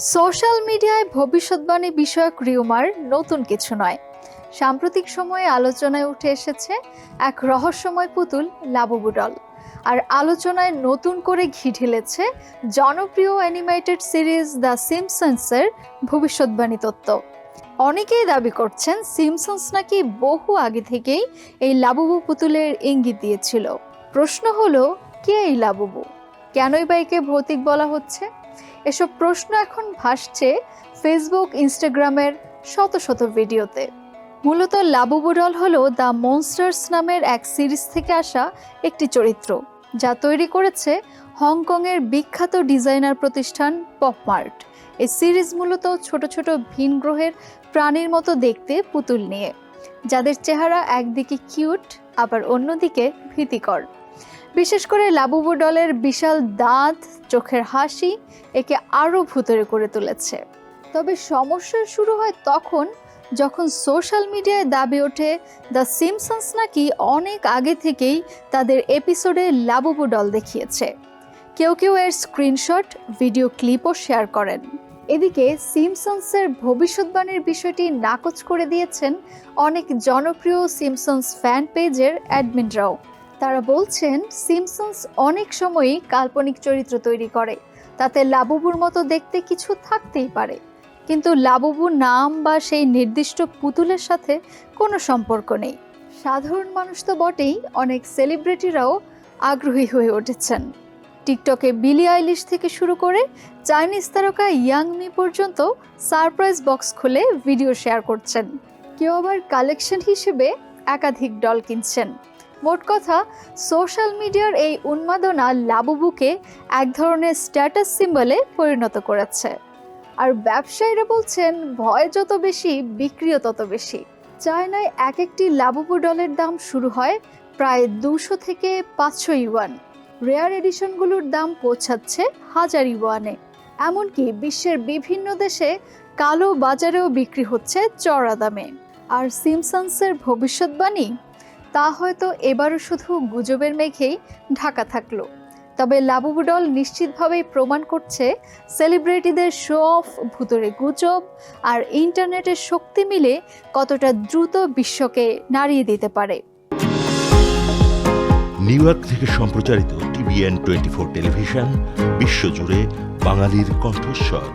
Social মিডিয়ায় ভবিষ্যৎবাণী বিষয়ক রিউমার নতুন কিছু নয়। সাম্প্রতিক সময়ে আলোচনায় উঠে এসেছে এক রহস্যময় পুতুল লাবুবুডল আর আলোচনায় নতুন করে ঘি ঢেলেছে জনপ্রিয় অ্যানিমেটেড সিরিজ দ্য সিমসন্সের ভবিষ্যৎবাণী তত্ত্ব। অনেকেই দাবি করছেন সিমসন্স নাকি বহু আগে থেকেই এই লাবুবু পুতুলের ইঙ্গিত দিয়েছিল। প্রশ্ন হলো, কে এই লাবুবু? কেনই বা একে ভৌতিক বলা হচ্ছে? এসব প্রশ্ন এখন ভাসছে ফেসবুক ইনস্টাগ্রামের শত শত ভিডিওতে। মূলত লাবুবুডল হলো দ্য মনস্টার্স নামের এক সিরিজ থেকে আসা একটি চরিত্র, যা তৈরি করেছে হংকংয়ের বিখ্যাত ডিজাইনার প্রতিষ্ঠান পপমার্ট। এই সিরিজ মূলত ছোট ছোট ভিন গ্রহের প্রাণীর মতো দেখতে পুতুল নিয়ে, যাদের চেহারা একদিকে কিউট, আবার অন্যদিকে ভীতিকর। বিশেষ করে লাবুবু ডলের বিশাল দাঁত, চোখের হাসি একে আরও ভুতরে করে তুলেছে। তবে সমস্যা শুরু হয় তখন যখন সোশ্যাল মিডিয়ায় দাবি ওঠে, দ্য সিমসন্স নাকি অনেক আগে থেকেই তাদের এপিসোডে লাবুবু ডল দেখিয়েছে। কেউ কেউ এর স্ক্রিনশট, ভিডিও ক্লিপও শেয়ার করেন। এদিকে সিমসন্সের ভবিষ্যৎবাণীর বিষয়টি নাকচ করে দিয়েছেন অনেক জনপ্রিয় সিমসন্স ফ্যান পেজের অ্যাডমিনরাও। তারা বলছেন, সিমসন্স অনেক সময়ই কাল্পনিক চরিত্র তৈরি করে। তাতে লাবুবুর মতো দেখতে কিছু থাকতেই পারে। কিন্তু লাবুবুর নাম বা সেই নির্দিষ্ট পুতুলের সাথে কোনো সম্পর্ক নেই। সাধারণ মানুষ তো বটেই, অনেক সেলিব্রিটিরাও আগ্রহী হয়ে উঠেছেন। টিকটকে বিলি আইলিশ থেকে শুরু করে চাইনিজ তারকা ইয়াংমি পর্যন্ত সারপ্রাইজ বক্স খুলে ভিডিও শেয়ার করছেন। কেউ আবার কালেকশন হিসেবে একাধিক ডল কিনছেন। মোট কথা, সোশ্যাল মিডিয়ার এই উন্মাদনা লাবুবুকে এক ধরনের স্ট্যাটাস সিম্বলে পরিণত করেছে। আর ব্যবসায়ীরা বলছেন, ভয় যত বেশি, বিক্রিও তত বেশি। চায়নায় এক একটি লাবুবু ডলের দাম শুরু হয় প্রায় দুশো থেকে পাঁচশো ইউয়ান। রেয়ার এডিশনগুলোর দাম পৌঁছাচ্ছে হাজার ইউয়ানে। এমনকি বিশ্বের বিভিন্ন দেশে কালো বাজারেও বিক্রি হচ্ছে চড়া দামে। আর সিমসন্সের ভবিষ্যৎবাণী তা হয়তো এবারও শুধু গুজবের মেঘেই ঢাকা থাকল। তবে লাবুবুডল নিশ্চিতভাবেই প্রমাণ করছে সেলিব্রিটিদের শো অফ ভুতরে গুজব আর ইন্টারনেটের শক্তি মিলে কতটা দ্রুত বিশ্বকে নাড়িয়ে দিতে পারে। নিউ ইয়র্ক থেকে সম্প্রচারিত টিভিএন টোয়েন্টি ফোর টেলিভিশন, বিশ্বজুড়ে বাঙালির কণ্ঠস্বর।